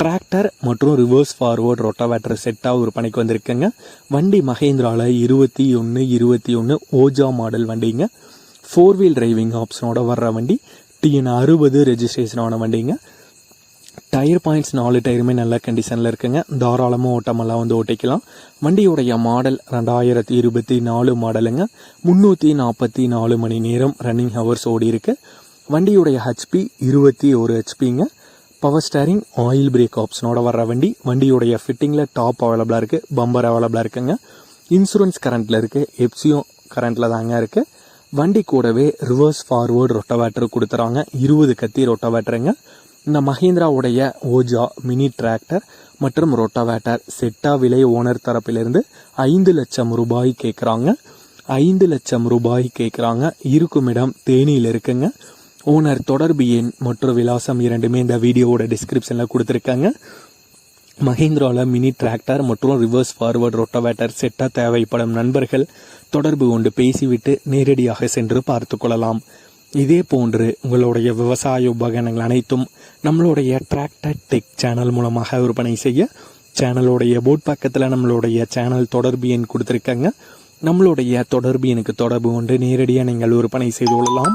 Tractor மற்றும் reverse forward rotavator செட்டாக ஒரு பணிக்கு வந்திருக்குங்க. வண்டி மகேந்திராவில் இருபத்தி ஒன்று இருபத்தி ஒன்று ஓஜா மாடல் வண்டிங்க. ஃபோர் வீல் டிரைவிங் ஆப்ஷனோட வர்ற வண்டி டிஎன் அறுபது ரெஜிஸ்ட்ரேஷனான வண்டிங்க. டயர் பாயிண்ட்ஸ் நாலு டயருமே நல்ல கண்டிஷனில் இருக்குங்க. தாராளமாக ஓட்டமெல்லாம் வந்து ஓட்டிக்கலாம். வண்டியுடைய மாடல் ரெண்டாயிரத்தி இருபத்தி நாலு மாடலுங்க முந்நூற்றி நாற்பத்தி நாலு மணி நேரம் ரன்னிங் ஹவர்ஸ் ஓடி இருக்கு வண்டியுடைய ஹெச்பி இருபத்தி ஒரு ஹெச்பிங்க பவர் ஸ்டேரிங் ஆயில் பிரேக் ஆப்ஷனோட வர்ற வண்டி வண்டியுடைய ஃபிட்டிங்கில் டாப் அவைலபிளாக இருக்குது பம்பர் அவைலபிளாக இருக்குங்க. இன்சூரன்ஸ் கரண்ட்டில் இருக்குது எப்சியும் கரண்ட்டில் தாங்க இருக்குது வண்டி கூடவே ரிவர்ஸ் ஃபார்வேர்டு ரொட்டவேட்டர் கொடுத்துறாங்க இருபது கத்தி ரொட்டவேட்டருங்க இந்த மஹேந்திராவுடைய ஓஜா மினி டிராக்டர் மற்றும் ரொட்டவேட்டர் செட்டா விலை ஓனர் தரப்பிலிருந்து ஐந்து லட்சம் ரூபாய் கேட்குறாங்க ஐந்து லட்சம் ரூபாய் கேட்குறாங்க இருக்கும் இடம் தேனியில் இருக்குங்க. ஓனர் தொடர்பு எண் மற்றும் விலாசம் இரண்டுமே இந்த வீடியோவோட டிஸ்கிரிப்ஷனில் கொடுத்துருக்காங்க. மஹேந்திராவில் மினி டிராக்டர் மற்றும் ரிவர்ஸ் ஃபார்வர்ட் ரொட்டவேட்டர் செட்டாக தேவைப்படும் நண்பர்கள் தொடர்பு கொண்டு பேசிவிட்டு நேரடியாக சென்று பார்த்து கொள்ளலாம். இதே போன்று உங்களுடைய விவசாய உபகரணங்கள் அனைத்தும் நம்மளுடைய டிராக்டர் டெக் சேனல் மூலமாக விற்பனை செய்ய சேனலுடைய போட் பக்கத்தில் நம்மளுடைய சேனல் தொடர்பு எண் கொடுத்துருக்காங்க. நம்மளுடைய தொடர்பு எனக்கு தொடர்பு கொண்டு நேரடியாக நீங்கள் விற்பனை செய்து கொள்ளலாம்.